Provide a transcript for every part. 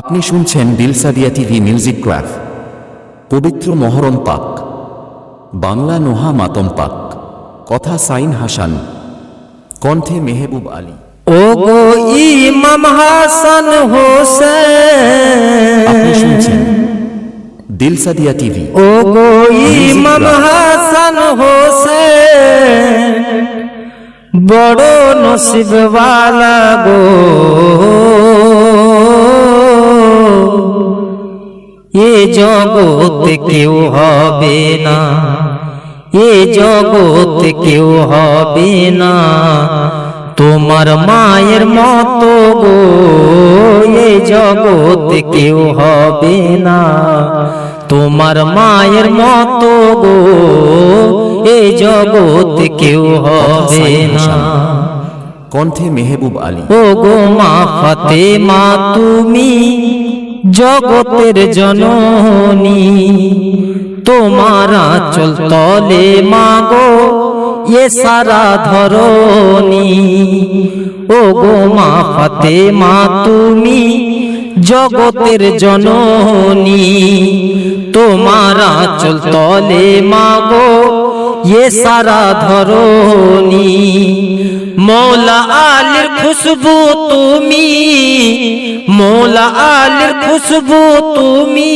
আপনি শুনছেন দিলসাদিয়া TV music ক্রাফ পবিত্র মহরম পাক। বাংলা নোহা মাতম পাক। কথা সাইন হাসান। কণ্ঠে মেহবুব আলী। ও গো ইমাম হাসান আপনি হোসেন শুনছেন দিলসাদিয়া টিভি। ও গো ইমাম হাসান হোসেন। বড় নসিবওয়ালা গো। এ জগৎ কেউ হবে না। এ জগৎ কেউ হবে না। তোমার মায়ের মতো গো এ জগৎ কেউ হবে না। তোমার মায়ের মতো গো এ জগৎ কেউ হবে না। কণ্ঠে মেহবুব আলী। ও গো মা ফাতেমা তুমি জগতের জননী, তোমারা চল তলে মাগো, এ সারা ধরনি ও গো মা ফাতেমা, তুমি জগতের জননী, তোমারা চল তলে মাগো, এ সারা ধরনি মৌলা আলীর খুশবু তুমি মৌলা আলীর খুশবু তুমি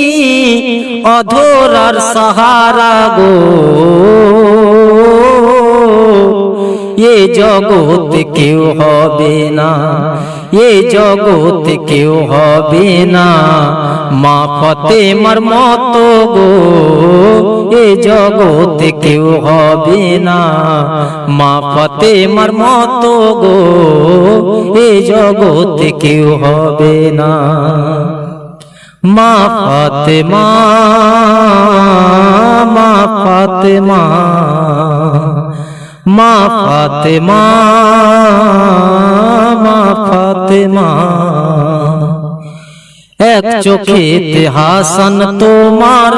অধরার সাহারা গো। এ জগৎ কেউ হবে না। এ জগৎ কেউ হবে না। মা ফতে মার মতো গো এ জগৎ কেউ হবে না। মা ফতে মার মতো গো এ জগৎ কেউ হবে না। মা ফাতেমা মা ফাতেমা। মা ফাতেমা মা ফাতেমা এক চোখেতে হাসান তোমার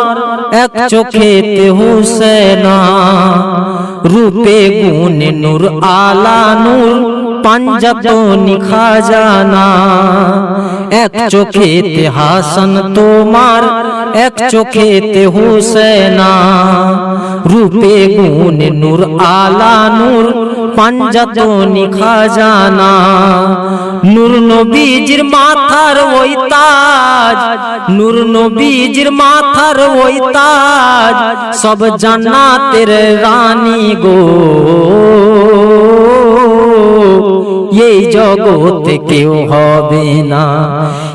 এক চোখেতে হুসেনা, রূপে গুণে নূর, আলা নূর পাঞ্জাতনি খাজানা। এক চোখেতে হাসান তোমার, এক চোখেতে হুসেনা, রূপে গুণে নূর, আলা নূর পাঞ্জাতনি খাজানা। নূর নবীজির মাথার ওই তাজ নূর নবীজির মাথার ওই তাজ সব জান্নাতের রানী গো। এই জগৎ কেউ হবে না।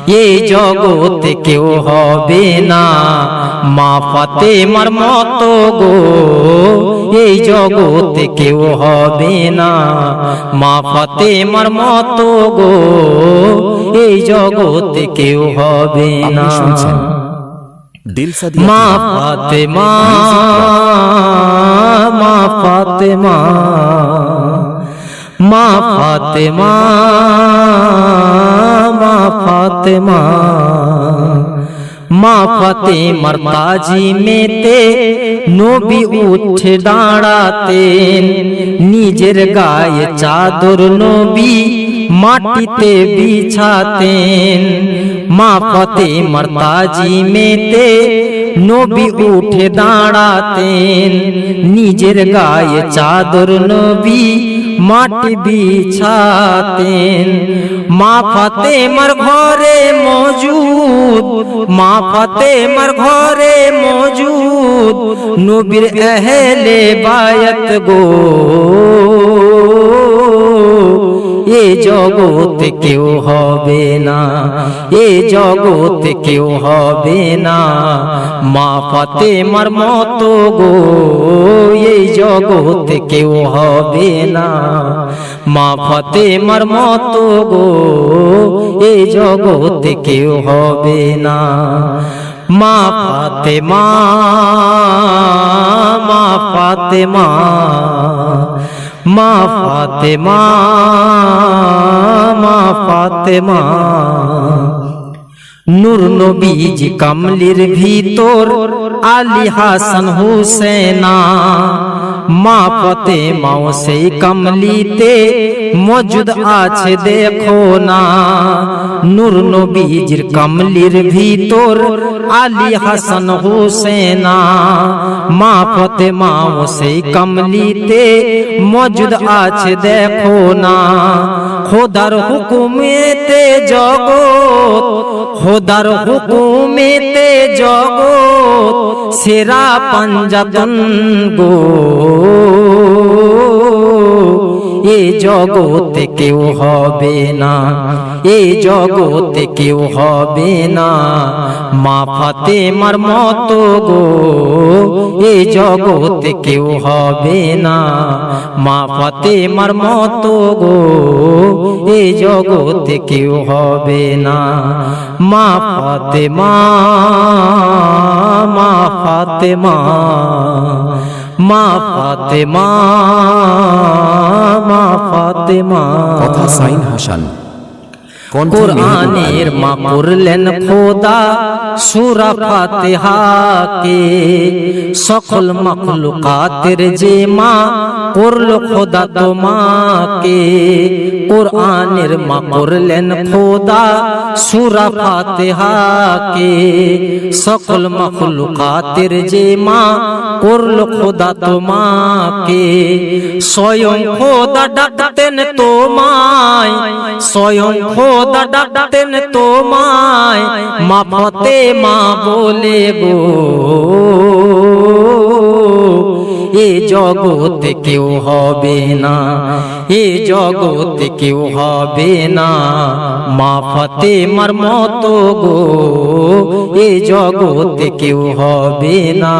এই জগৎ কেউ হবে না। মা ফাতে মার মতো গো এই জগৎ কেউ হবে না। মা ফাতে মার মতো গো এই জগৎ কেউ হবে না। শুনছেন দিলসাদিয়া মা TV, ফাতেমা মা মা ফাতেমা মা ফাতেমা। মা ফাতেমার তাজি মেতে নবী উঠে দাঁড়াতেন। নিজের গায়ে চাদর নবী মাটিতে বিছাতেন। মা ফাতেমার তাজি মেতে নবী উঠে দাঁড়াতেন। নিজের গায়ে চাদর নবী মাটি বিছাতেন। মা ফাতেমার ঘরে মজুদ, মা ফাতেমার ঘরে মজুদ, নবীর এহেলে বায়ত গো। জগৎ কেউ হবে না, এ জগৎ কেউ হবে না। মা ফাতেমার মতো গো এই জগৎ কেউ হবে না। মা ফাতেমার মতো গো এই জগৎ কেউ হবে না। মা ফাতেমা মা ফাতেমা মা ফাতেমা মা ফাতেমা। নূর নবীজ কামলির ভিতর আলী হাসান হুসেনা। মা ফতে মাও সেই কামলিতে মজুদ আছে দেখো না। নূর নবীজির কামলির ভিতর আলী হাসান হোসেনা। মা ফতে মাও সেই কামলিতে মজুদ আছে দেখো না। খোদার হুকুমেতে জগৎ, খোদার হুকুমেতে জগৎ। সেরা পাঞ্জাতন গো এ জগতে কেউ হবে না, এ জগতে কেউ হবে না। মা ফাতেমার মতো গো, এ জগতে কেউ হবে না। মা ফাতেমার মতো গো, এ জগতে কেউ হবে না। মা ফাতেমা মা ফাতেমা মা ফাতেমা। মা ফাতেমা। কথা সাইন হাসান। কোরআনের মা করলেন খোদা, সুরা ফাতিহাকে সকল মখলুকাতের যে মা করল খোদা তোমাকে, কোরআনের মা করলেন খোদা, সুরা ফাতিহাকে সকল মখলুকাতের যে মা করল খোদা তোমাকে, স্বয়ং খোদা ডাকতেন তোমায়, স্বয়ং খোদা ডাকতেন তোমায় মা মা বলে গো। এ জগতে কেউ হবে না, এ জগতে কেউ হবে না মা ফতে মার মতো গো। এ জগতে কেউ হবে না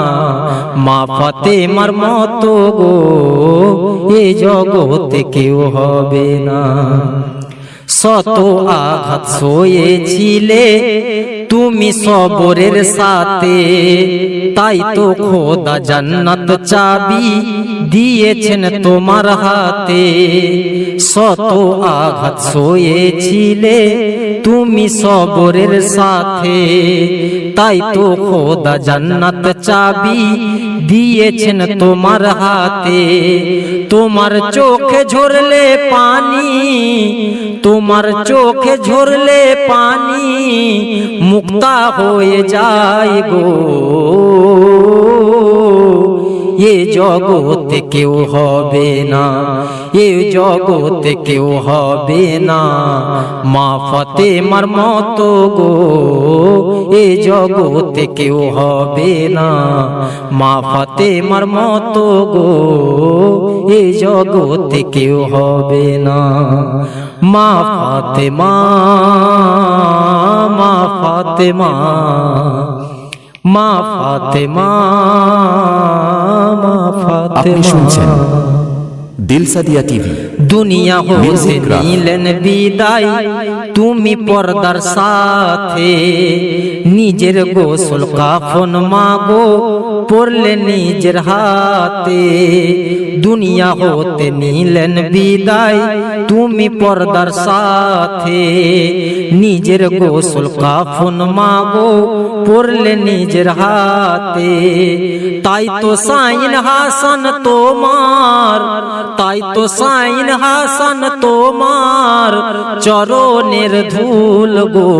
মা ফতে মার মতো গো। এ জগতে কেউ হবে না। শত আঘাত সয়েছিলে তুমি সবরের সাথে, তাই তো খোদা জান্নাত চাবি দিয়েছেন তোমার হাতে। শত আঘাত সয়েছিলে তুমি সবরের সাথে, তাই তো খোদা জান্নাত চাবি দিয়েছেন তোমার হাতে। তোমার চোখে ঝরলে পানি, তোমার চোখে ঝরলে পানি মুক্তা হয়ে যায় গো। এ জগতে কেউ হবে না, এ জগতে কেউ হবে না। মা ফতে মার মতো গো, এ জগতে কেউ হবে না। মা ফতে মার মতো গো এ জগতে কেউ হবে না। মা ফাতেমা মা ফাতেমা মা ফাতেমা। মা আপনি শুনছেন দিলসাদিয়া টিভি। দুনিয়া হতে। নিলেন বিদায়। তুমি পর্দার সাথে নিজের গোসল কাফন মাগো। পড়লে নিজের হাতে দুনিয়া হতে নিলেন বিদায় তুমি পর্দার সাথে নিজের গোসল কাফন মাগো পড়লে নিজের হাতে তাই তো সাইন হাসান তোমার তাই তো সাইন হাসান তোমার চরণের ধুল গো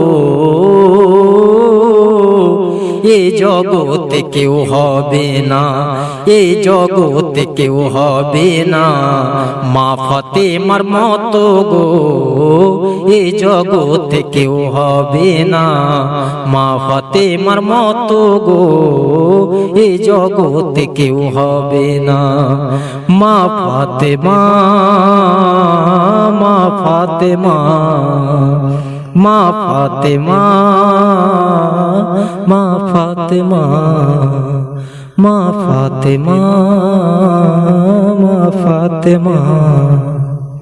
এ জগতে কেউ হবে না, এ জগতে কেউ হবে না। মা ফতে মতো গো, এ জগতে কেউ হবে না। মা ফতে মার মতো গো, এ জগতে কেউ হবে না। মা ফাতে মা মা মা মা ফাতে মা মা ফাতে মা মা ফাতে মা মা ফাতে মা